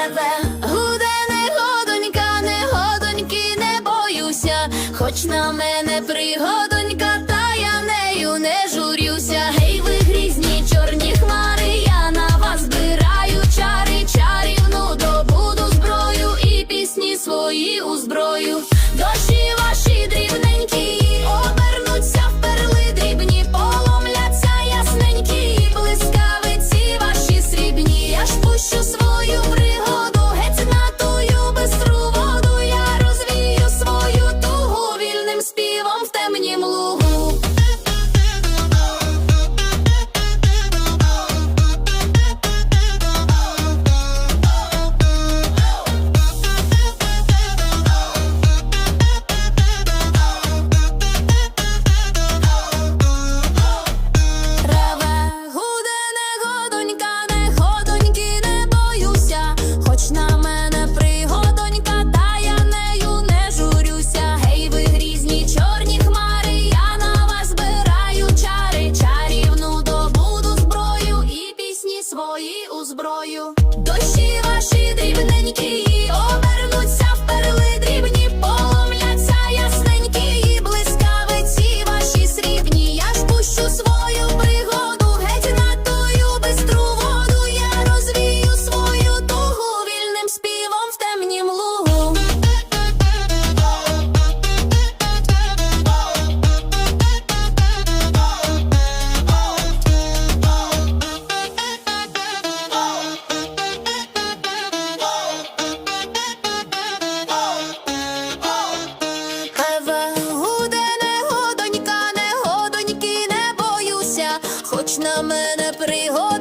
тебе, гуде не годонька, не годоньки, не боюся, хоч на мене пригодонька, та я нею не журюся. Гей, ви грізні, чорні хмари, я на вас збираю чари, чарівну добуду зброю і пісні свої у зброю. Дощі ваші дрі. зброю, дощі ваші дрібненькі. на мене пригод.